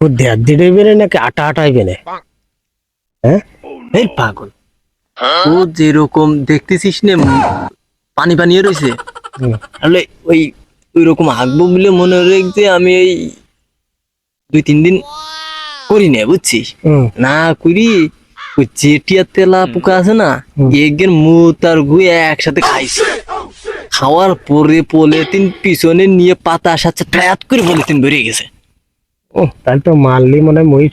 ও দেড় দিড়ে বেনে নাকি আটা আটাই বেনে? হ্যাঁ? এই পাগল। ও যেরকম দেখতেছিস না পানি পানিয়ে রয়েছে তাহলে ওই ওই রকম হাঁকবো বলে মনে রেখে আমি এই দুই তিন দিন করি না বুঝছিস? না করি ওই জেটিয়া তেলা পোকা আছে না। এগের মুত আর গুয়ে একসাথে খাইছি। খাওয়ার পরে পলিথিন পিছনে নিয়ে পাতা সাথে ট্রায়াত করে পলিথিন বেরিয়ে গেছে। ও তাহলে তো মারলি মনে হয় মই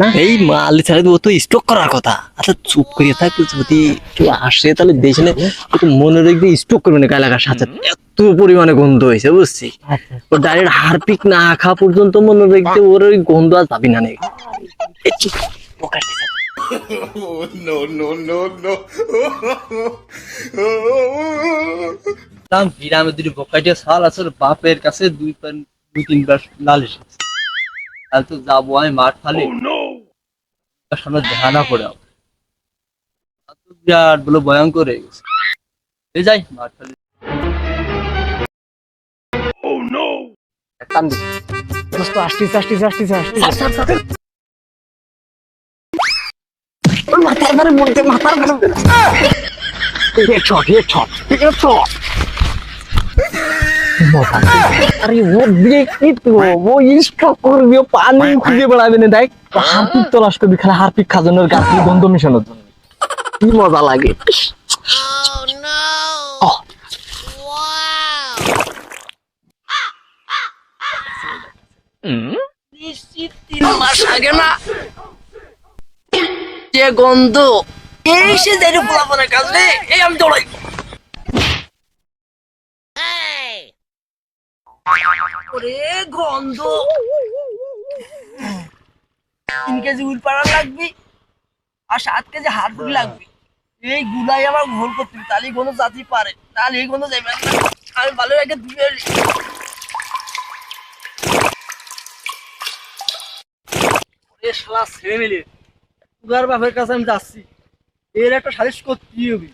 না? এই মাল ছাড়া ও তো স্টক করার কথা। আচ্ছা চুপ করিয়ে থাক যদি কেউ আসে তাহলে দেখে নে একটু মনে রেখে স্টক করবে না এলাকার সাথে। এত পরিমাণে গন্ধ হয়েছে বুঝছিস আচ্ছা। ও ডাইরেক্ট হারপিক না খাওয়া পর্যন্ত মনে ওর ওই গন্ধ আর পাবি না নেই। দাম গ্রামে দুটি আছে বাপের কাছে দুই দুই তিনবার লাল এসেছে। তাহলে তো যাব আমি মাঠ ফালি তার সামনে দেখা না পড়ে আমার। আর তো বিরাট বলে ভয়ঙ্কর হয়ে গেছে এই যাই মাঠ ফালি টান দে। দোস্ত আসতিস আসতিস আসতিস আসতিস হেডশট হেডশট হেডশট আরে ও ব্রেক নিত ও স্টক করবি পানি খুঁজে বেড়াবে না দেখ। হারপিক তলাশ করবি খালি হারপিক খাজানোর গাছ গন্ধ মিশানোর জন্য। কি মজা লাগে। Oh, তিন মাস আগে না যে গন্ধ এই সে পোলাপনের কাজ রে এই আমি দৌড়াই ওরে গন্ধ। তিন কেজি উল পাড়া লাগবে আর সাত কেজি হাত ফুল লাগবে। এই গুলাই আমার ভুল করতে তাহলে কোনো জাতি পারে তাহলে এই কোনো যাইবে আমি ভালো রেখে ধুয়ে এলি। এ শালা ছেড়ে মিলে উগার বাপের কাছে আমি যাচ্ছি। এর একটা সালিশ করতেই হবে।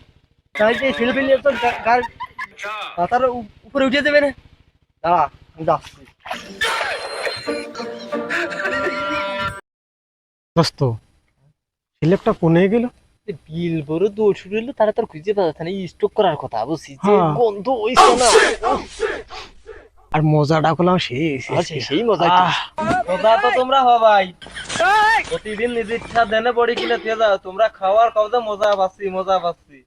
তাই ছেলে ফেলে তো গা- মাথার উপরে উঠে দেবে না? দাঁড়া। দোস্ত সিলেপটা কোনে গেল? বিল বড় দৌড় শুরু হলো তারা তোর খুঁজে পাওয়া যাচ্ছে না স্টক করার কথা বুঝছিস? যে হ্যাঁ। গন্ধ হইছে না। আর মজাটা করলাম সেই আচ্ছা, সেই মজা তো তোমরা হবাই। প্রতিদিন নিজের ইচ্ছা দেনে পড়ি কিনে দিয়ে যাও তোমরা খাওয়ার কবে মজা পাচ্ছি মজা পাচ্ছি।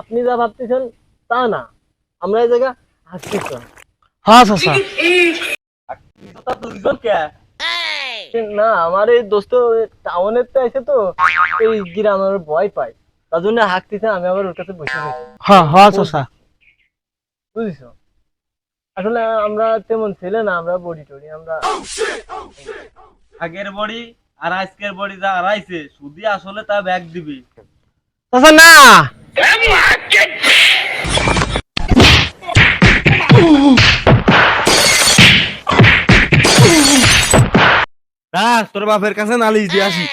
আপনি যা ভাবতেছেন তা না। আমরা এই জায়গা হ্যাঁ চাচা না আমার এই দোস্ত টাউনের তো আছে তো এই গ্রামের ভয় পায়। তার জন্য হাঁকতেছে আমি আবার ওর কাছে বসে হ্যাঁ হ্যাঁ চাচা বুঝছ? আসলে আমরা তেমন ছেলে না আমরা বডি টডি আমরা আগের বড়ি আর আজকের বড়ি যা হারাইছে শুধু আসলে তা ব্যাগ দিবি। চাচা না! তোর বাপের কাছে নালিশ দিয়ে আসি।